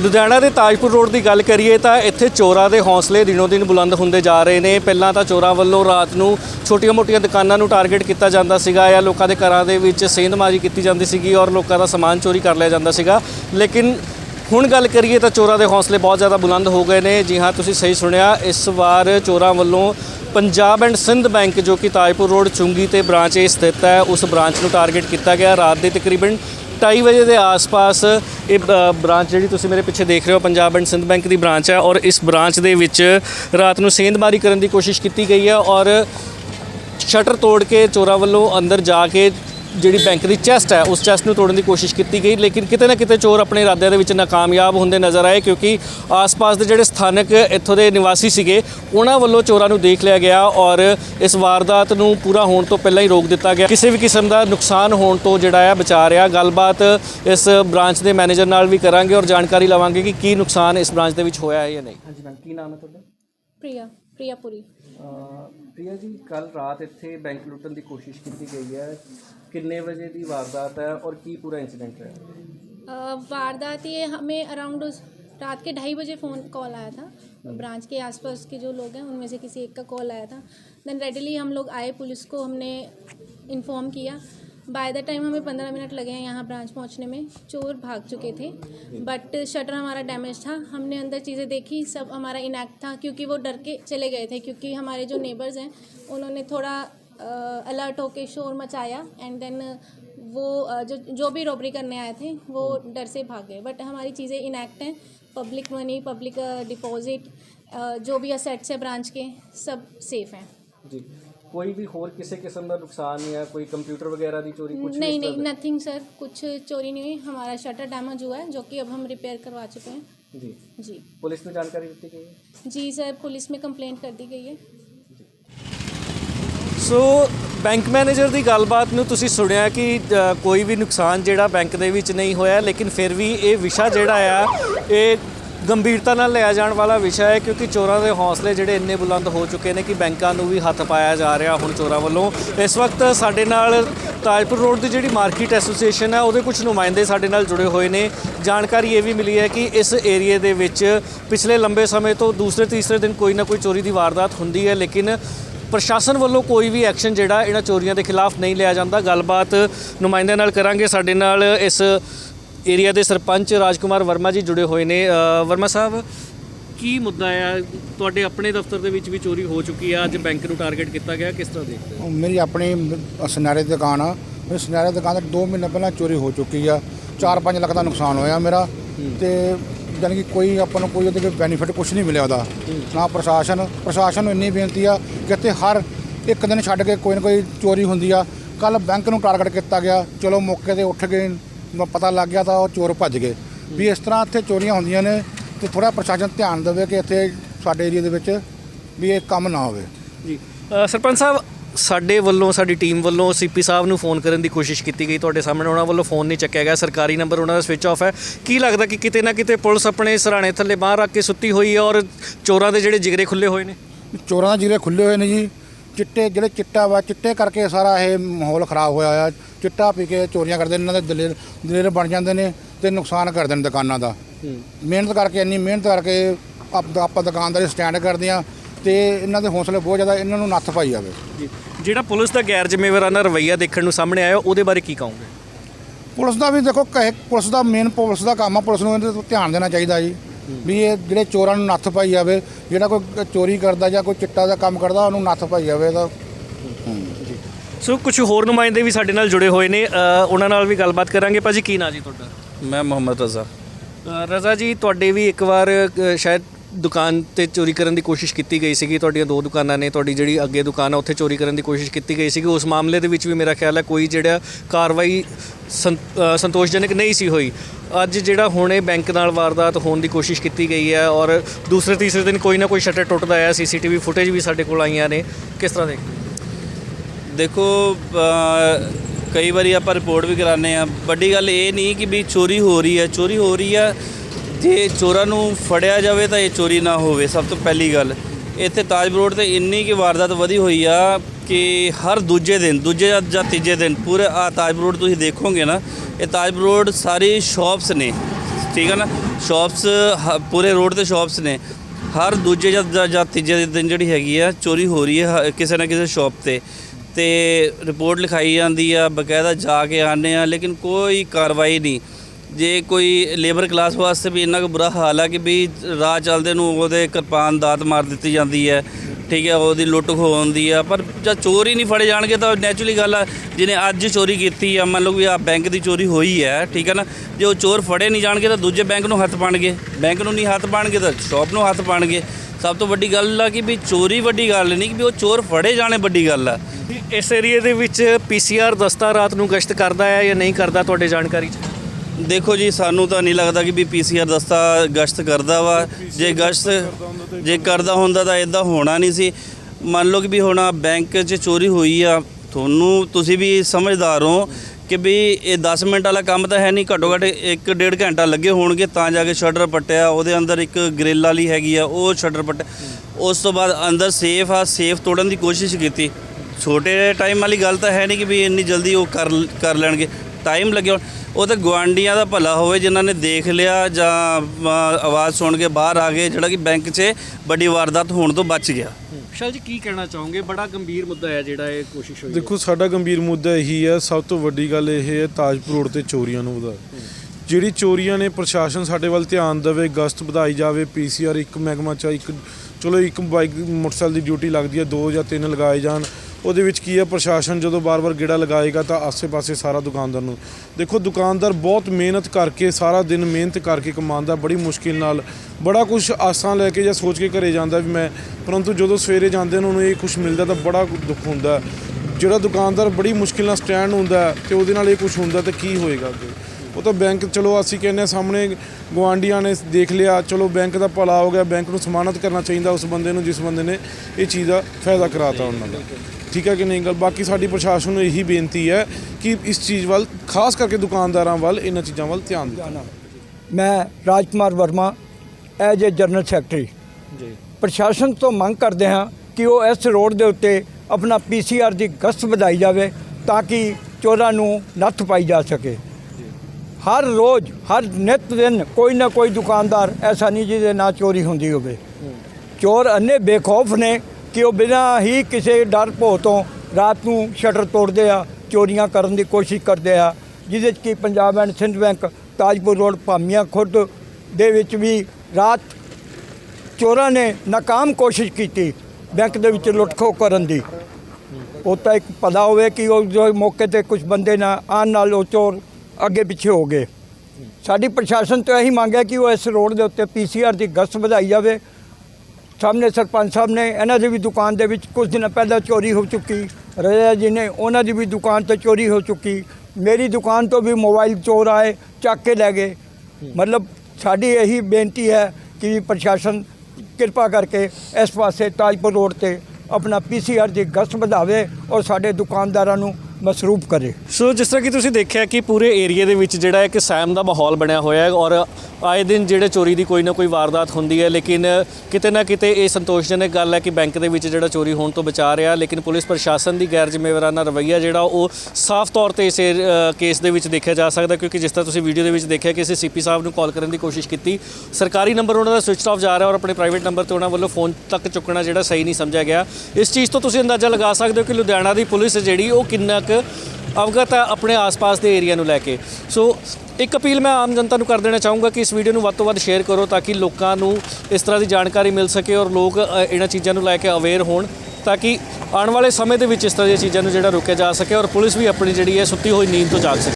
ਲੁਧਿਆਣਾ ਦੇ ਤਾਜਪੁਰ ਰੋਡ ਦੀ ਗੱਲ ਕਰੀਏ ਤਾਂ ਇੱਥੇ ਚੋਰਾਂ ਦੇ ਹੌਸਲੇ ਦਿਨੋ ਦਿਨ ਬੁਲੰਦ ਹੁੰਦੇ ਜਾ ਰਹੇ ਨੇ। ਪਹਿਲਾਂ ਤਾਂ ਚੋਰਾਂ ਵੱਲੋਂ ਰਾਤ ਨੂੰ ਛੋਟੀਆਂ-ਮੋਟੀਆਂ ਦੁਕਾਨਾਂ ਨੂੰ ਟਾਰਗੇਟ ਕੀਤਾ ਜਾਂਦਾ ਸੀਗਾ ਜਾਂ ਲੋਕਾਂ ਦੇ ਘਰਾਂ ਦੇ ਵਿੱਚ ਸੇਂਧਮਾਰੀ ਕੀਤੀ ਜਾਂਦੀ ਸੀਗੀ ਔਰ ਲੋਕਾਂ ਦਾ ਸਮਾਨ ਚੋਰੀ ਕਰ ਲਿਆ ਜਾਂਦਾ ਸੀਗਾ। ਲੇਕਿਨ ਹੁਣ ਗੱਲ ਕਰੀਏ ਤਾਂ ਚੋਰਾਂ ਦੇ ਹੌਸਲੇ ਬਹੁਤ ਜ਼ਿਆਦਾ ਬੁਲੰਦ ਹੋ ਗਏ ਨੇ। ਜੀ ਹਾਂ, ਤੁਸੀਂ ਸਹੀ ਸੁਣਿਆ, ਇਸ ਵਾਰ ਚੋਰਾਂ ਵੱਲੋਂ ਪੰਜਾਬ ਐਂਡ ਸਿੰਧ ਬੈਂਕ ਜੋ ਕਿ ਤਾਜਪੁਰ ਰੋਡ ਚੁੰਗੀ ਤੇ ਬ੍ਰਾਂਚ ਇਹ ਸਥਿਤ ਹੈ, ਉਸ ਬ੍ਰਾਂਚ ਨੂੰ ਟਾਰਗੇਟ ਕੀਤਾ ਗਿਆ। ਰਾਤ ਦੇ ਤਕਰੀਬਨ 2:30 ਵਜੇ ਦੇ ਆਸ-ਪਾਸ ਇਹ ਬ- ਬ੍ਰਾਂਚ ਜਿਹੜੀ ਤੁਸੀਂ ਮੇਰੇ ਪਿੱਛੇ ਦੇਖ ਰਹੇ ਹੋ, ਪੰਜਾਬ ਐਂਡ ਸਿੰਧ ਬੈਂਕ ਦੀ ਬ੍ਰਾਂਚ ਹੈ ਔਰ ਇਸ ਬ੍ਰਾਂਚ ਦੇ ਵਿੱਚ ਰਾਤ ਨੂੰ ਸੇਂਧਮਾਰੀ ਕਰਨ ਦੀ ਕੋਸ਼ਿਸ਼ ਕੀਤੀ ਗਈ ਹੈ ਔਰ ਸ਼ਟਰ ਤੋੜ ਕੇ ਚੋਰਾਂ ਵੱਲੋਂ ਅੰਦਰ ਜਾ ਕੇ ਜਿਹੜੀ ਬੈਂਕ ਦੀ ਚੈਸਟ ਹੈ ਉਸ ਚੈਸਟ ਨੂੰ ਤੋੜਨ ਦੀ ਕੋਸ਼ਿਸ਼ ਕੀਤੀ ਗਈ ਲੇਕਿਨ ਕਿਤੇ ਨਾ ਕਿਤੇ ਚੋਰ ਆਪਣੇ ਇਰਾਦਿਆਂ ਦੇ ਵਿੱਚ ਨਾਕਾਮਯਾਬ ਹੁੰਦੇ ਨਜ਼ਰ ਆਏ ਕਿਉਂਕਿ ਆਸ-ਪਾਸ ਦੇ ਜਿਹੜੇ ਸਥਾਨਕ ਇੱਥੋਂ ਦੇ ਨਿਵਾਸੀ ਸੀਗੇ ਉਹਨਾਂ ਵੱਲੋਂ ਚੋਰਾਂ ਨੂੰ ਦੇਖ ਲਿਆ ਗਿਆ ਔਰ ਇਸ ਵਾਰਦਾਤ ਨੂੰ ਪੂਰਾ ਹੋਣ ਤੋਂ ਪਹਿਲਾਂ ਹੀ ਰੋਕ ਦਿੱਤਾ ਗਿਆ। ਕਿਸੇ ਵੀ ਕਿਸਮ ਦਾ ਨੁਕਸਾਨ ਹੋਣ ਤੋਂ ਜਿਹੜਾ ਆ ਬਚਾ ਰਿਹਾ। ਗੱਲਬਾਤ ਇਸ ਬ੍ਰਾਂਚ ਦੇ ਮੈਨੇਜਰ ਨਾਲ ਵੀ ਕਰਾਂਗੇ ਔਰ ਜਾਣਕਾਰੀ ਲਵਾਂਗੇ ਕਿ ਕੀ ਨੁਕਸਾਨ ਇਸ ਬ੍ਰਾਂਚ ਦੇ ਵਿੱਚ ਹੋਇਆ ਹੈ ਜਾਂ ਨਹੀਂ। ਹਾਂਜੀ ਮੈਮ ਕੀ ਨਾਮ ਹੈ ਤੁਹਾਡਾ? ਪ੍ਰਿਆ ਪ੍ਰਿਆਪੁਰੀ ਪ੍ਰਿਆ ਜੀ ਕੱਲ ਰਾਤ ਇੱਥੇ ਬੈਂਕ ਲੁੱਟਣ ਦੀ ਕੋਸ਼ਿਸ਼ ਕੀਤੀ ਗਈ ਹੈ ਕਿੰਨੇ ਵਜੇ ਦੀ ਵਾਰਦਾਤ ਹੈ ਔਰ ਕੀ ਪੂਰਾ ਇਨਸੀਡੈਂਟ ਹੈ अ, वारदात ये हमें अराउंड रात के ढाई बजे फ़ोन कॉल आया था ब्रांच के आसपास के जो लोग हैं उनमें से किसी एक का कॉल आया था देन रेडीली हम लोग आए पुलिस को हमने इन्फॉर्म किया बाय द टाइम हमें पंद्रह मिनट लगे हैं यहाँ ब्रांच पहुँचने में, चोर भाग चुके थे। बट शटर हमारा डैमेज था। हमने अंदर चीज़ें देखी, सब हमारा इनएक्ट था, क्योंकि वो डर के चले गए थे, क्योंकि हमारे जो नेबर्स हैं, उन्होंने थोड़ा अलर्ट होके शोर मचाया एंड देन वो जो जो भी रॉबरी करने आए थे, वो डर से भाग गए। बट हमारी चीज़ें इनएक्ट हैं। पब्लिक मनी पब्लिक डिपॉजिट जो भी असेट्स है ब्रांच के, सब सेफ़ हैं। ਜੀ ਕੋਈ ਵੀ ਹੋਰ ਕਿਸੇ ਕਿਸਮ ਦਾ ਨੁਕਸਾਨ ਜਾਂ ਕੋਈ ਕੰਪਿਊਟਰ ਵਗੈਰਾ ਦੀ ਚੋਰੀ ਕੁਝ नहीं नहीं नथिंग सर कुछ चोरी नहीं हुई हमारा शटर डैमेज हुआ है जो कि अब हम रिपेयर करवा चुके हैं ਜੀ जी ਪੁਲਿਸ ਨੂੰ ਜਾਣਕਾਰੀ ਦਿੱਤੀ ਗਈ ਹੈ जी सर पुलिस में कंप्लेंट कर दी गई है ਸੋ ਬੈਂਕ ਮੈਨੇਜਰ ਦੀ ਗੱਲਬਾਤ ਨੂੰ ਤੁਸੀਂ ਸੁਣਿਆ ਕਿ ਅ, ਕੋਈ ਵੀ ਨੁਕਸਾਨ ਜਿਹੜਾ ਬੈਂਕ ਦੇ ਵਿੱਚ ਨਹੀਂ ਹੋਇਆ ਲੇਕਿਨ ਫਿਰ ਵੀ ਇਹ ਵਿਸ਼ਾ ਜਿਹੜਾ ਆ ਇਹ ਗੰਭੀਰਤਾ ਨਾਲ ਲਿਆ ਜਾਣ ਵਾਲਾ ਵਿਸ਼ਾ ਹੈ ਕਿਉਂਕਿ ਚੋਰਾਂ ਦੇ ਹੌਸਲੇ ਜਿਹੜੇ ਇੰਨੇ ਬੁਲੰਦ ਹੋ ਚੁੱਕੇ ਨੇ ਕਿ ਬੈਂਕਾਂ ਨੂੰ ਵੀ ਹੱਥ ਪਾਇਆ ਜਾ ਰਿਹਾ ਹੁਣ ਚੋਰਾਂ ਵੱਲੋਂ। ਇਸ ਵਕਤ ਸਾਡੇ ਨਾਲ ਤਾਜਪੁਰ ਰੋਡ ਦੀ ਜਿਹੜੀ ਮਾਰਕੀਟ ਐਸੋਸੀਏਸ਼ਨ ਹੈ, ਉਹਦੇ ਕੁਝ ਨੁਮਾਇੰਦੇ ਸਾਡੇ ਨਾਲ ਜੁੜੇ ਹੋਏ ਨੇ। ਜਾਣਕਾਰੀ ਇਹ ਵੀ ਮਿਲੀ ਹੈ ਕਿ ਇਸ ਏਰੀਏ ਦੇ ਵਿੱਚ ਪਿਛਲੇ ਲੰਬੇ ਸਮੇਂ ਤੋਂ ਦੂਸਰੇ, ਤੀਸਰੇ ਦਿਨ ਕੋਈ ਨਾ ਕੋਈ ਚੋਰੀ ਦੀ ਵਾਰਦਾਤ ਹੁੰਦੀ ਹੈ, ਲੇਕਿਨ ਪ੍ਰਸ਼ਾਸਨ ਵੱਲੋਂ ਕੋਈ ਵੀ ਐਕਸ਼ਨ ਜਿਹੜਾ ਇਹਨਾਂ ਚੋਰੀਆਂ ਦੇ ਖਿਲਾਫ ਨਹੀਂ ਲਿਆ ਜਾਂਦਾ। ਗੱਲਬਾਤ ਨੁਮਾਇੰਦਿਆਂ ਨਾਲ ਕਰਾਂਗੇ। ਸਾਡੇ ਨਾਲ ਇਸ ਏਰੀਆ ਦੇ ਸਰਪੰਚ ਰਾਜਕੁਮਾਰ ਵਰਮਾ ਜੀ ਜੁੜੇ ਹੋਏ ਨੇ। ਵਰਮਾ ਸਾਹਿਬ ਕੀ ਮੁੱਦਾ ਹੈ ਤੁਹਾਡੇ ਆਪਣੇ ਦਫ਼ਤਰ ਦੇ ਵਿੱਚ ਵੀ ਚੋਰੀ ਹੋ ਚੁੱਕੀ ਹੈ ਅੱਜ ਬੈਂਕ ਨੂੰ ਟਾਰਗੇਟ ਕੀਤਾ ਗਿਆ। ਕਿਸ ਤਰ੍ਹਾਂ ਦੇਖਦੇ ਹੋ? ਮੇਰੀ ਆਪਣੀ ਸੁਨਿਆਰੇ ਦੀ ਦੁਕਾਨ ਆ। ਮੇਰੀ ਸੁਨਿਆਰੇ ਦੀ ਦੁਕਾਨ ਤੇ 2 ਮਹੀਨੇ ਪਹਿਲਾਂ ਚੋਰੀ ਹੋ ਚੁੱਕੀ ਆ। 4-5 ਲੱਖ ਦਾ ਨੁਕਸਾਨ ਹੋਇਆ ਮੇਰਾ। ਤੇ ਜਾਣੀ ਕਿ ਕੋਈ ਆਪਾਂ ਨੂੰ ਕੋਈ ਉਹਦੇ ਕੋਈ ਬੈਨੀਫਿਟ ਕੁਝ ਨਹੀਂ ਮਿਲਿਆ ਉਹਦਾ। ਨਾ ਪ੍ਰਸ਼ਾਸਨ। ਪ੍ਰਸ਼ਾਸਨ ਨੂੰ ਇੰਨੀ ਬੇਨਤੀ ਆ ਕਿ ਇੱਥੇ ਹਰ ਇੱਕ ਦਿਨ ਛੱਡ ਕੇ ਕੋਈ ਨਾ ਕੋਈ ਚੋਰੀ ਹੁੰਦੀ ਆ। ਕੱਲ ਬੈਂਕ ਨੂੰ ਟਾਰਗੇਟ ਕੀਤਾ ਗਿਆ। ਚਲੋ ਮੌਕੇ ਤੇ ਉੱਠ ਗਏ। ਪਤਾ ਲੱਗ ਗਿਆ ਤਾਂ ਉਹ ਚੋਰ ਭੱਜ ਗਏ। ਵੀ ਇਸ ਤਰ੍ਹਾਂ ਇੱਥੇ ਚੋਰੀਆਂ ਹੁੰਦੀਆਂ ਨੇ ਤੇ ਥੋੜਾ ਪ੍ਰਸ਼ਾਸਨ ਧਿਆਨ ਦੇਵੇ ਕਿ ਇੱਥੇ ਸਾਡੇ ਏਰੀਆ ਦੇ ਵਿੱਚ ਵੀ ਇਹ ਕੰਮ ਨਾ ਹੋਵੇ। ਜੀ। ਸਰਪੰਚ ਸਾਹਿਬ ਸਾਡੇ ਵੱਲੋਂ ਸਾਡੀ ਟੀਮ ਵੱਲੋਂ ਸੀਪੀ ਸਾਹਿਬ ਨੂੰ ਫੋਨ ਕਰਨ ਦੀ ਕੋਸ਼ਿਸ਼ ਕੀਤੀ ਗਈ। ਤੁਹਾਡੇ ਸਾਹਮਣੇ ਉਹਨਾਂ ਵੱਲੋਂ ਫੋਨ ਨਹੀਂ ਚੱਕਿਆ ਗਿਆ। ਸਰਕਾਰੀ ਨੰਬਰ ਉਹਨਾਂ ਦਾ ਸਵਿਚ ਆਫ ਹੈ। ਕੀ ਲੱਗਦਾ ਕਿ ਕਿਤੇ ਨਾ ਕਿਤੇ ਪੁਲਿਸ ਆਪਣੇ ਸਰਾਣੇ ਥੱਲੇ ਬਾਹਰ ਰੱਖ ਕੇ ਸੁੱਤੀ ਹੋਈ ਹੈ ਔਰ ਚੋਰਾਂ ਦੇ ਜਿਹੜੇ ਜਿਗਰੇ ਖੁੱਲੇ ਹੋਏ ਨੇ? ਚੋਰਾਂ ਦੇ ਜ਼ਿਲ੍ਹੇ ਖੁੱਲੇ ਹੋਏ ਨੇ ਜੀ। ਚਿੱਟੇ ਜਿਹੜੇ ਚਿੱਟਾ ਵਾ ਚਿੱਟੇ ਕਰਕੇ ਸਾਰਾ ਇਹ ਮਾਹੌਲ ਖਰਾਬ ਹੋਇਆ ਆ। ਚਿੱਟਾ ਪੀ ਕੇ ਚੋਰੀਆਂ ਕਰਦੇ ਨੇ ਇਹਨਾਂ ਦੇ ਦਲੇਰ ਦਲੇਰ ਬਣ ਜਾਂਦੇ ਨੇ ਤੇ ਨੁਕਸਾਨ ਕਰਦੇ ਨੇ ਦੁਕਾਨਾਂ ਦਾ। ਮਿਹਨਤ ਕਰਕੇ ਇੰਨੀ ਮਿਹਨਤ ਕਰਕੇ ਆਪ- ਆਪਾਂ ਦੁਕਾਨਦਾਰੀ ਸਟੈਂਡ ਕਰਦੇ ਆ ਤੇ ਇਹਨਾਂ ਦੇ ਹੌਸਲੇ ਬਹੁਤ ਜ਼ਿਆਦਾ ਇਹਨਾਂ ਨੂੰ ਨੱਥ ਪਾਈ ਜਾਵੇ। ਜਿਹੜਾ ਪੁਲਿਸ ਦਾ ਗੈਰ ਜ਼ਿੰਮੇਵਾਰਾਨਾ ਰਵੱਈਆ ਦੇਖਣ ਨੂੰ ਸਾਹਮਣੇ ਆਇਆ ਉਹਦੇ ਬਾਰੇ ਕੀ ਕਹੋਗੇ? ਪੁਲਿਸ ਦਾ ਵੀ ਦੇਖੋ ਕਹੇ ਪੁਲਿਸ ਦਾ ਮੇਨ ਪੁਲਿਸ ਦਾ ਕੰਮ ਆ ਪੁਲਿਸ ਨੂੰ ਇਹਦੇ ਤੇ ਧਿਆਨ ਦੇਣਾ ਚਾਹੀਦਾ ਜੀ। ਵੀ ਇਹ ਜਿਹੜੇ ਚੋਰਾਂ ਨੂੰ ਨੱਥ ਪਾਈ ਜਾਵੇ ਜਿਹੜਾ ਕੋਈ ਚੋਰੀ ਕਰਦਾ ਜਾਂ ਕੋਈ ਚਿੱਟਾ ਦਾ ਕੰਮ ਕਰਦਾ ਉਹਨੂੰ ਨੱਥ ਪਾਈ ਜਾਵੇ ਤਾਂ ਸੋ ਕੁਝ ਹੋਰ ਨੁਮਾਇੰਦੇ ਵੀ ਸਾਡੇ ਨਾਲ ਜੁੜੇ ਹੋਏ ਨੇ ਅ, ਉਹਨਾਂ ਨਾਲ ਵੀ ਗੱਲਬਾਤ ਕਰਾਂਗੇ। ਭਾਜੀ ਕੀ ਨਾਂ ਜੀ ਤੁਹਾਡਾ? ਮੈਂ ਮੁਹੰਮਦ ਰਜ਼ਾ। ਅ, ਰਜ਼ਾ ਜੀ ਤੁਹਾਡੇ ਵੀ ਇੱਕ ਵਾਰ ਅ, ਸ਼ਾਇਦ ਦੁਕਾਨ ਤੇ ਚੋਰੀ ਕਰਨ ਦੀ ਕੋਸ਼ਿਸ਼ ਕੀਤੀ ਗਈ ਸੀਗੀ। ਤੁਹਾਡੀਆਂ ਦੋ ਦੁਕਾਨਾਂ ਨੇ ਤੁਹਾਡੀ ਜਿਹੜੀ ਅੱਗੇ ਦੁਕਾਨ ਆ ਉੱਥੇ ਚੋਰੀ ਕਰਨ ਦੀ ਕੋਸ਼ਿਸ਼ ਕੀਤੀ ਗਈ ਸੀਗੀ। ਉਸ ਮਾਮਲੇ ਦੇ ਵਿੱਚ ਵੀ ਮੇਰਾ ਖਿਆਲ ਹੈ ਕੋਈ ਜਿਹੜਾ ਕਾਰਵਾਈ ਸੰ- ਅ, ਸੰਤੋਸ਼ਜਨਕ ਨਹੀਂ ਸੀ ਹੋਈ। ਅੱਜ ਜਿਹੜਾ ਹੁਣ ਬੈਂਕ ਨਾਲ ਵਾਰਦਾਤ ਹੋਣ ਦੀ ਕੋਸ਼ਿਸ਼ ਕੀਤੀ ਗਈ ਹੈ ਔਰ ਦੂਸਰੇ ਤੀਸਰੇ ਦਿਨ ਕੋਈ ਨਾ ਕੋਈ ਸ਼ਟਰ ਟੁੱਟਦਾ ਹੈ ਸੀਸੀਟੀਵੀ ਫੁਟੇਜ ਵੀ ਸਾਡੇ ਕੋਲ ਆਈਆਂ ਨੇ। ਕਿਸ ਤਰ੍ਹਾਂ ਦੇਖਦੇ ਹੋ? ਦੇਖੋ ਕਈ ਵਾਰੀ ਆਪਾਂ ਰਿਪੋਰਟ ਵੀ ਕਰਾਉਂਦੇ ਆ ਵੱਡੀ ਗੱਲ ਇਹ ਨਹੀਂ ਕਿ ਵੀ ਚੋਰੀ ਹੋ ਰਹੀ ਹੈ। ਚੋਰੀ ਹੋ ਰਹੀ ਆ ਜੇ ਚੋਰਾਂ ਨੂੰ ਫੜਿਆ ਜਾਵੇ ਤਾਂ ਇਹ ਚੋਰੀ ਨਾ ਹੋਵੇ, ਸਭ ਤੋਂ ਪਹਿਲੀ ਗੱਲ। ਇੱਥੇ ਤਾਜਪੁਰ ਰੋਡ ਤੇ ਇੰਨੀ ਕੀ ਵਾਰਦਾਤ ਵਧੀ ਹੋਈ ਆ ਕਿ ਹਰ ਦੂਜੇ ਦਿਨ, ਦੂਜੇ ਜਾਂ- ਤੀਜੇ ਦਿਨ ਪੂਰੇ ਆ ਤਾਜਪੁਰ ਰੋਡ ਤੁਸੀਂ ਦੇਖੋਗੇ ਨਾ, ਇਹ ਤਾਜਪੁਰ ਰੋਡ ਸਾਰੀ ਸ਼ਾਪਸ ਨੇ। ਠੀਕ ਹੈ ਨਾ? ਸ਼ਾਪਸ ਪੂਰੇ ਰੋਡ ਤੇ ਸ਼ਾਪਸ ਨੇ। ਹਰ ਦੂਜੇ ਜਾਂ- ਤੀਜੇ ਦਿਨ ਜਿਹੜੀ ਹੈਗੀ ਆ, ਚੋਰੀ ਹੋ ਰਹੀ ਹੈ ਹ- ਕਿਸੇ ਨਾ ਕਿਸੇ ਸ਼ਾਪ ਤੇ। ਤੇ ਰਿਪੋਰਟ ਲਿਖਾਈ ਜਾਂਦੀ ਆ, ਬਕਾਇਦਾ ਜਾ ਕੇ ਆਨੇ ਆ, ਲੇਕਿਨ ਕੋਈ ਕਾਰਵਾਈ ਨਹੀਂ। ਜੇ ਕੋਈ ਲੇਬਰ ਕਲਾਸ ਵਾਸਤੇ ਵੀ ਇੰਨਾ ਕੁ ਬੁਰਾ ਹਾਲ ਆ ਕਿ ਵੀ ਰਾਹ ਚੱਲਦੇ ਨੂੰ ਉਹਦੇ ਕਿਰਪਾਨ ਦਾਤ ਮਾਰ ਦਿੱਤੀ ਜਾਂਦੀ ਹੈ, ਠੀਕ ਹੈ, ਉਹਦੀ ਲੁੱਟ ਖੋਹ ਹੁੰਦੀ ਆ, ਪਰ ਜਦ ਚੋਰ ਹੀ ਨਹੀਂ ਫੜੇ ਜਾਣਗੇ ਤਾਂ ਨੈਚੁਰਲੀ ਗੱਲ ਆ, ਜਿਹਨੇ ਅੱਜ ਚੋਰੀ ਕੀਤੀ ਆ, ਮੰਨ ਲਓ ਵੀ ਆ ਬੈਂਕ ਦੀ ਚੋਰੀ ਹੋਈ ਹੈ, ਠੀਕ ਹੈ ਨਾ, ਜੇ ਉਹ ਚੋਰ ਫੜੇ ਨਹੀਂ ਜਾਣਗੇ ਤਾਂ ਦੂਜੇ ਬੈਂਕ ਨੂੰ ਹੱਥ ਪਾਣਗੇ। ਬੈਂਕ ਨੂੰ ਨਹੀਂ ਹੱਥ ਪਾਣਗੇ ਤਾਂ ਸ਼ਾਪ ਨੂੰ ਹੱਥ ਪਾਣਗੇ। ਸਭ ਤੋਂ ਵੱਡੀ ਗੱਲ ਆ ਕਿ ਵੀ ਚੋਰੀ ਵੱਡੀ ਗੱਲ ਨਹੀਂ, ਕਿ ਵੀ ਉਹ ਚੋਰ ਫੜੇ ਜਾਣੇ ਵੱਡੀ ਗੱਲ ਆ। ਇਸ ਏਰੀਏ ਦੇ ਵਿੱਚ ਪੀਸੀਆਰ ਦਸਤਾ ਰਾਤ ਨੂੰ ਗਸ਼ਤ ਕਰਦਾ ਹੈ ਜਾਂ ਨਹੀਂ ਕਰਦਾ ਤੁਹਾਡੇ ਜਾਣਕਾਰੀ 'ਚ? ਦੇਖੋ ਜੀ, ਸਾਨੂੰ ਤਾਂ ਨਹੀਂ ਲੱਗਦਾ ਕਿ ਵੀ ਪੀਸੀਆਰ ਦਸਤਾ ਗਸ਼ਤ ਕਰਦਾ ਵਾ। ਜੇ ਗਸ਼ਤ ਜੇ ਕਰਦਾ ਹੁੰਦਾ ਤਾਂ ਇਦਾਂ ਹੋਣਾ ਨਹੀਂ ਸੀ। ਮੰਨ ਲਓ ਕਿ ਵੀ ਹੁਣ ਬੈਂਕ 'ਚ ਚੋਰੀ ਹੋਈ ਆ, ਤੁਹਾਨੂੰ ਤੁਸੀਂ ਵੀ ਸਮਝਦਾਰ ਹੋ ਕਿ ਵੀ ਇਹ 10 ਮਿੰਟ ਵਾਲਾ ਕੰਮ ਤਾਂ ਹੈ ਨਹੀਂ, ਘੱਟੋ ਘੱਟ 1.5 ਘੰਟਾ ਲੱਗੇ ਹੋਣਗੇ ਤਾਂ ਜਾ ਕੇ ਸ਼ਟਰ ਪੱਟਿਆ। ਉਹਦੇ ਅੰਦਰ ਇੱਕ ਗ੍ਰਿਲ ਵਾਲੀ ਹੈਗੀ ਆ, ਉਹ ਸ਼ਟਰ ਪੱਟ, ਉਸ ਤੋਂ ਬਾਅਦ ਅੰਦਰ ਸੇਫ ਆ, ਸੇਫ ਤੋੜਨ ਦੀ ਕੋਸ਼ਿਸ਼ ਕੀਤੀ। ਛੋਟੇ ਟਾਈਮ ਵਾਲੀ ਗੱਲ ਤਾਂ ਹੈ ਨਹੀਂ ਕਿ ਵੀ ਇੰਨੀ ਜਲਦੀ ਉਹ ਕਰ ਕਰ ਲੈਣਗੇ। ਟਾਈਮ ਲੱਗਿਆ ਹੁਣ। ਉਹ ਤਾਂ ਗਵਾਂਡੀਆਂ ਦਾ ਭਲਾ ਹੋਵੇ ਜਿਨ੍ਹਾਂ ਨੇ ਦੇਖ ਲਿਆ ਜਾਂ ਆਵਾਜ਼ ਸੁਣ ਕੇ ਬਾਹਰ ਆ ਗਏ ਜਿਹੜਾ ਕਿ ਬੈਂਕ 'ਚ ਵੱਡੀ ਵਾਰਦਾਤ ਹੋਣ ਤੋਂ ਬਚ ਗਿਆ। ਵਿਸ਼ਾਲ ਜੀ ਕੀ ਕਹਿਣਾ ਚਾਹੋਗੇ? ਬੜਾ ਗੰਭੀਰ ਮੁੱਦਾ ਹੈ ਜਿਹੜਾ ਇਹ ਕੋਸ਼ਿਸ਼ ਹੋਈ। ਦੇਖੋ ਸਾਡਾ ਗੰਭੀਰ ਮੁੱਦਾ ਇਹੀ ਹੈ ਸਭ ਤੋਂ ਵੱਡੀ ਗੱਲ ਇਹ ਹੈ ਤਾਜਪੁਰ ਰੋਡ ਤੇ ਚੋਰੀਆਂ ਨੂੰ ਵਧਾ। ਜਿਹੜੀ ਚੋਰੀਆਂ ਨੇ ਪ੍ਰਸ਼ਾਸਨ ਸਾਡੇ ਵੱਲ ਧਿਆਨ ਦੇਵੇ ਗਸ਼ਤ ਵਧਾਈ ਜਾਵੇ ਪੀਸੀਆਰ ਇੱਕ ਮਹਿਕਮਾ ਚ ਇੱਕ ਚਲੋ ਇੱਕ ਬਾਈਕ ਮੋਟਰਸਾਈਕਲ ਦੀ ਡਿਊਟੀ ਲੱਗਦੀ ਹੈ ਦੋ ਜਾਂ ਤਿੰਨ ਲਗਾਏ ਜਾਣ। ਉਹਦੇ ਵਿੱਚ ਕੀ ਹੈ, ਪ੍ਰਸ਼ਾਸਨ ਜਦੋਂ ਬਾਰ-ਬਾਰ ਗੇੜਾ ਲਗਾਏਗਾ ਤਾਂ ਆਸੇ-ਪਾਸੇ ਸਾਰਾ ਦੁਕਾਨਦਾਰ ਨੂੰ ਦੇਖੋ, ਦੁਕਾਨਦਾਰ ਬਹੁਤ ਮਿਹਨਤ ਕਰਕੇ, ਸਾਰਾ ਦਿਨ ਮਿਹਨਤ ਕਰਕੇ ਕਮਾਉਂਦਾ, ਬੜੀ ਮੁਸ਼ਕਿਲ ਨਾਲ, ਬੜਾ ਕੁਝ ਆਸਾਂ ਲੈ ਕੇ ਜਾਂ ਸੋਚ ਕੇ ਘਰੇ ਜਾਂਦਾ ਵੀ ਮੈਂ, ਪਰੰਤੂ ਜਦੋਂ ਸਵੇਰੇ ਜਾਂਦੇ ਨੇ, ਉਹਨੂੰ ਇਹ ਕੁਝ ਮਿਲਦਾ ਤਾਂ ਬੜਾ ਦੁੱਖ ਹੁੰਦਾ। ਜਿਹੜਾ ਦੁਕਾਨਦਾਰ ਬੜੀ ਮੁਸ਼ਕਿਲ ਨਾਲ ਸਟੈਂਡ ਹੁੰਦਾ ਹੈ ਤੇ ਉਹਦੇ ਨਾਲ ਇਹ ਕੁਝ ਹੁੰਦਾ ਤਾਂ ਕੀ ਹੋਏਗਾ ਅੱਗੇ? ਉਹ ਤਾਂ ਬੈਂਕ, ਚਲੋ ਅਸੀਂ ਕਹਿੰਦੇ ਹਾਂ ਸਾਹਮਣੇ ਗਵਾਂਡੀਆਂ ਨੇ ਦੇਖ ਲਿਆ, ਚਲੋ ਬੈਂਕ ਦਾ ਭਲਾ ਹੋ ਗਿਆ, ਬੈਂਕ ਨੂੰ ਸਮਾਨਤ ਕਰਨਾ ਚਾਹੀਦਾ ਉਸ ਬੰਦੇ ਨੂੰ, ਜਿਸ ਬੰਦੇ ਨੇ ਇਹ ਚੀਜ਼ ਦਾ ਫਾਇਦਾ ਕਰਾਤਾ ਉਹਨਾਂ ਦਾ। ਠੀਕ ਹੈ ਕਿ ਨਹੀਂ ਗੱਲ? ਬਾਕੀ ਸਾਡੀ ਪ੍ਰਸ਼ਾਸਨ ਨੂੰ ਇਹੀ ਬੇਨਤੀ ਹੈ ਕਿ ਇਸ ਚੀਜ਼ ਵੱਲ ਖਾਸ ਕਰਕੇ ਦੁਕਾਨਦਾਰਾਂ ਵੱਲ ਇਹਨਾਂ ਚੀਜ਼ਾਂ ਵੱਲ ਧਿਆਨ ਦੇਣ ਮੈਂ Rajkumar Verma as a general secretary ji. ਪ੍ਰਸ਼ਾਸਨ ਤੋਂ ਮੰਗ ਕਰਦੇ ਹਾਂ ਕਿ ਉਹ ਇਸ ਰੋਡ ਦੇ ਉੱਤੇ ਆਪਣਾ ਪੀਸੀਆਰ ਦੀ ਗਸ਼ਤ ਵਧਾਈ ਜਾਵੇ ਤਾਂ ਕਿ ਚੋਰਾਂ ਨੂੰ ਨੱਥ ਪਾਈ ਜਾ ਸਕੇ। ਹਰ ਰੋਜ਼ ਹਰ ਨਿਤ ਦਿਨ ਕੋਈ ਨਾ ਕੋਈ ਦੁਕਾਨਦਾਰ ਐਸਾ ਨਹੀਂ ਜਿਹਦੇ ਨਾਲ ਚੋਰੀ ਹੁੰਦੀ ਹੋਵੇ। ਚੋਰ ਅੰਨੇ ਬੇਖੌਫ ਨੇ ਕਿ ਉਹ ਬਿਨਾਂ ਹੀ ਕਿਸੇ ਡਰ ਭੋ ਤੋਂ ਰਾਤ ਨੂੰ ਸ਼ਟਰ ਤੋੜਦੇ ਆ, ਚੋਰੀਆਂ ਕਰਨ ਦੀ ਕੋਸ਼ਿਸ਼ ਕਰਦੇ ਆ, ਜਿਹਦੇ 'ਚ ਕਿ Punjab and Sindh bank Tajpur road Bhamian Khurd ਦੇ ਵਿੱਚ ਵੀ ਰਾਤ ਚੋਰਾਂ ਨੇ ਨਾਕਾਮ ਕੋਸ਼ਿਸ਼ ਕੀਤੀ ਬੈਂਕ ਦੇ ਵਿੱਚ ਲੁੱਟਖੋ ਕਰਨ ਦੀ। ਉਹ ਤਾਂ ਇੱਕ ਪਤਾ ਹੋਵੇ ਕਿ ਉਹ ਜੋ ਮੌਕੇ ਤੇ ਕੁਝ ਬੰਦੇ ਨਾ ਆਉਣ ਨਾਲ ਉਹ ਚੋਰ ਅੱਗੇ ਪਿੱਛੇ ਹੋ ਗਏ। ਸਾਡੀ ਪ੍ਰਸ਼ਾਸਨ ਤੋਂ ਇਹੀ ਮੰਗ ਹੈ ਕਿ ਉਹ ਇਸ ਰੋਡ ਦੇ ਉੱਤੇ ਪੀਸੀਆਰ ਦੀ ਗਸ਼ਤ ਵਧਾਈ ਜਾਵੇ। ਸਾਹਮਣੇ ਸਰਪੰਚ ਸਾਹਿਬ ਨੇ, ਇਹਨਾਂ ਦੀ ਵੀ ਦੁਕਾਨ ਦੇ ਵਿੱਚ ਕੁਝ ਦਿਨ ਪਹਿਲਾਂ ਚੋਰੀ ਹੋ ਚੁੱਕੀ। ਰਜਾ ਜੀ ਨੇ ਉਹਨਾਂ ਦੀ ਵੀ ਦੁਕਾਨ ਤੇ ਚੋਰੀ ਹੋ ਚੁੱਕੀ। ਮੇਰੀ ਦੁਕਾਨ ਤੋਂ ਵੀ ਮੋਬਾਈਲ ਚੋਰ ਆਏ, ਚੱਕ ਕੇ ਲੈ ਗਏ। ਮਤਲਬ ਸਾਡੀ ਇਹੀ ਬੇਨਤੀ ਹੈ ਕਿ ਪ੍ਰਸ਼ਾਸਨ ਕਿਰਪਾ ਕਰਕੇ ਇਸ ਪਾਸੇ ਤਾਜਪੁਰ ਰੋਡ ਤੇ ਆਪਣਾ ਪੀਸੀਆਰ ਦੀ ਗਸ਼ਤ ਵਧਾਵੇ ਔਰ ਸਾਡੇ ਦੁਕਾਨਦਾਰਾਂ ਨੂੰ ਮਸਰੂਫ ਕਰੇ। ਸੋ ਜਿਸ ਤਰ੍ਹਾਂ ਕਿ ਤੁਸੀਂ ਦੇਖਿਆ ਕਿ ਪੂਰੇ ਏਰੀਆ ਦੇ ਵਿੱਚ ਜਿਹੜਾ ਇੱਕ ਸਹਿਮ ਦਾ ਮਾਹੌਲ ਬਣਿਆ ਹੋਇਆ ਹੈ ਔਰ ਆਏ ਦਿਨ ਜਿਹੜੇ ਚੋਰੀ ਦੀ ਕੋਈ ਨਾ ਕੋਈ ਵਾਰਦਾਤ ਹੁੰਦੀ ਹੈ, ਲੇਕਿਨ ਕਿਤੇ ਨਾ ਕਿਤੇ ਇਹ ਸੰਤੋਸ਼ਜਨਕ ਗੱਲ ਹੈ ਕਿ ਬੈਂਕ ਦੇ ਵਿੱਚ ਜਿਹੜਾ ਚੋਰੀ ਹੋਣ ਤੋਂ ਬਚਾ ਰਿਹਾ, ਲੇਕਿਨ ਪੁਲਿਸ ਪ੍ਰਸ਼ਾਸਨ ਦੀ ਗੈਰ ਜ਼ਿੰਮੇਵਾਰਾਨਾ ਰਵੱਈਆ ਜਿਹੜਾ ਉਹ ਸਾਫ਼ ਤੌਰ ਤੇ ਇਸ ਏਰ- ਕੇਸ ਦੇ ਵਿੱਚ ਦੇਖਿਆ ਜਾ ਸਕਦਾ ਕਿਉਂਕਿ ਜਿਸ ਤਰ੍ਹਾਂ ਤੁਸੀਂ ਵੀਡੀਓ ਦੇ ਵਿੱਚ ਦੇਖਿਆ ਕਿ ਅਸੀਂ ਸੀਪੀ ਸਾਹਿਬ ਨੂੰ ਕਾਲ ਕਰਨ ਦੀ ਕੋਸ਼ਿਸ਼ ਕੀਤੀ, ਸਰਕਾਰੀ ਨੰਬਰ ਉਹਨਾਂ ਦਾ ਸਵਿਚ ਆਫ ਜਾ ਰਿਹਾ ਔਰ ਆਪਣੇ ਪ੍ਰਾਈਵੇਟ ਨੰਬਰ ਤੇ ਉਹਨਾਂ ਵੱਲੋਂ ਫੋਨ ਤੱਕ ਚੁੱਕਣਾ ਜਿਹੜਾ ਸਹੀ ਨਹੀਂ ਸਮਝਿਆ ਗਿਆ। ਇਸ ਚੀਜ਼ ਤੋਂ ਤੁਸੀਂ ਅੰਦਾਜ਼ਾ ਲਗਾ ਸਕਦੇ ਹੋ ਕਿ ਲੁਧਿਆਣਾ ਦੀ ਪੁਲਿਸ ਜਿਹੜੀ ਉਹ ਕਿੰਨਾ ਕੁ ਅਵਗਤ ਹੈ ਆਪਣੇ ਆਸ-ਪਾਸ ਦੇ ਏਰੀਆ ਨੂੰ ਲੈ ਕੇ। ਸੋ ਇੱਕ ਅਪੀਲ ਮੈਂ ਆਮ ਜਨਤਾ ਨੂੰ ਕਰ ਦੇਣਾ ਚਾਹੂੰਗਾ ਕਿ ਇਸ ਵੀਡੀਓ ਨੂੰ ਵੱਧ ਤੋਂ ਵੱਧ ਸ਼ੇਅਰ ਕਰੋ ਤਾਂ ਕਿ ਲੋਕਾਂ ਨੂੰ ਇਸ ਤਰ੍ਹਾਂ ਦੀ ਜਾਣਕਾਰੀ ਮਿਲ ਸਕੇ ਔਰ ਲੋਕ ਇਹਨਾਂ ਚੀਜ਼ਾਂ ਨੂੰ ਲੈ ਕੇ ਅਵੇਅਰ ਹੋਣ ਤਾਂ ਕਿ ਆਉਣ ਵਾਲੇ ਸਮੇਂ ਦੇ ਵਿੱਚ ਇਸ ਤਰ੍ਹਾਂ ਦੀਆਂ ਚੀਜ਼ਾਂ ਨੂੰ ਜਿਹੜਾ ਰੋਕਿਆ ਜਾ ਸਕੇ ਔਰ ਪੁਲਿਸ ਵੀ ਆਪਣੀ ਜਿਹੜੀ ਹੈ ਸੁੱਤੀ ਹੋਈ ਨੀਂਦ ਤੋਂ ਜਾਗ ਸਕੇ।